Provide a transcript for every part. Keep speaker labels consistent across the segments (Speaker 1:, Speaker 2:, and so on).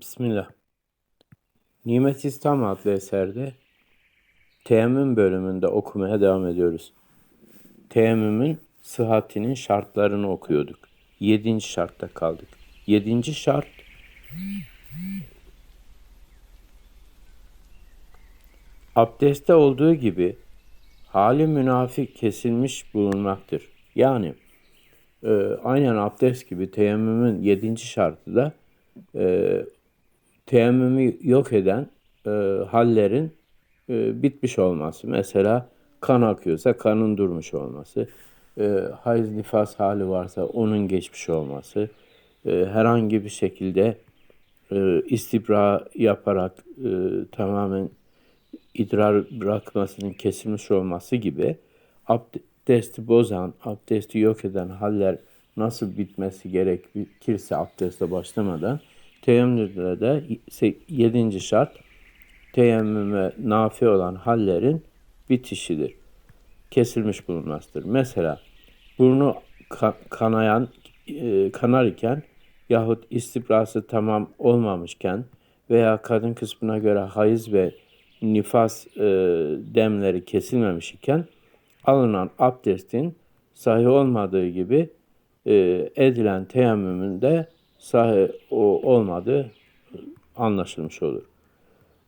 Speaker 1: Bismillah. Nimet İslam adlı eserde teyemmüm bölümünde okumaya devam ediyoruz. Teyemmümün sıhhatinin şartlarını okuyorduk. Yedinci şartta kaldık. Yedinci şart abdestte olduğu gibi hali münafik kesilmiş bulunmaktır. Yani e, aynen abdest gibi teyemmümün yedinci şartı da e, teyemmümü yok eden e, hallerin e, bitmiş olması. Mesela kan akıyorsa kanın durmuş olması. E, hayız nifas hali varsa onun geçmiş olması. E, herhangi bir şekilde e, istibra yaparak e, tamamen idrar bırakmasının kesilmiş olması gibi abdesti bozan, abdesti yok eden haller nasıl bitmesi gerekirse abdeste başlamadan teyemmümde de se- yedinci şart teyemmüme nafi olan hallerin bitişidir. Kesilmiş bulunmasıdır. Mesela burnu ka- kanayan e, kanar iken yahut istibrası tamam olmamışken veya kadın kısmına göre hayız ve nifas e, demleri kesilmemiş iken alınan abdestin sahih olmadığı gibi e, edilen teyemmümün de sahih o, olmadığı anlaşılmış olur.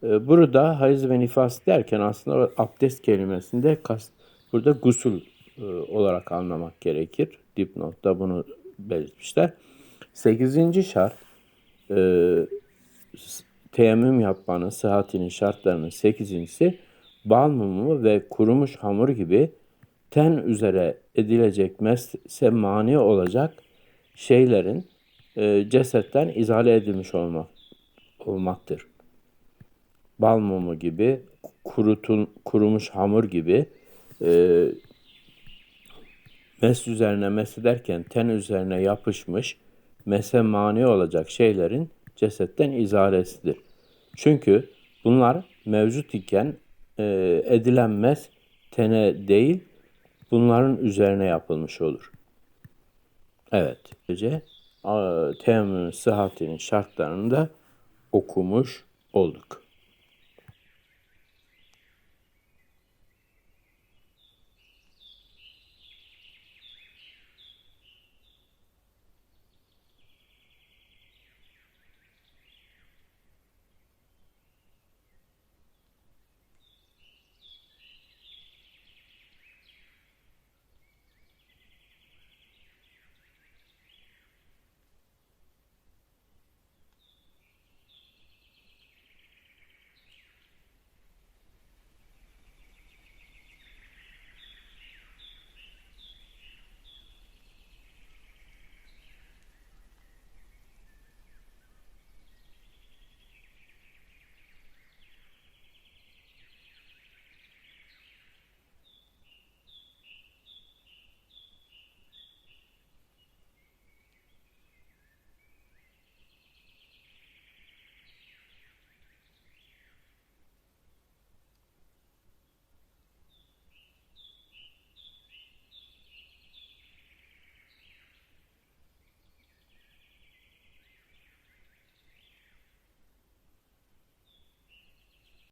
Speaker 1: E, burada hayız ve nifas derken aslında abdest kelimesinde kast, burada gusül e, olarak anlamak gerekir. Dipnotta bunu belirtmişler. Sekizinci şart e, teyemmüm yapmanın sıhhatinin şartlarının sekizincisi bal mumu ve kurumuş hamur gibi ten üzere edilecek messe mani olacak şeylerin e, cesetten izale edilmiş olmak, olmaktır bal mumu gibi, kurutun, kurumuş hamur gibi e, mes üzerine mes derken ten üzerine yapışmış mese mani olacak şeylerin cesetten izaresidir. Çünkü bunlar mevcut iken e, edilen mes tene değil bunların üzerine yapılmış olur. Evet. Böylece teyemmümün sıhhatinin şartlarını da okumuş olduk.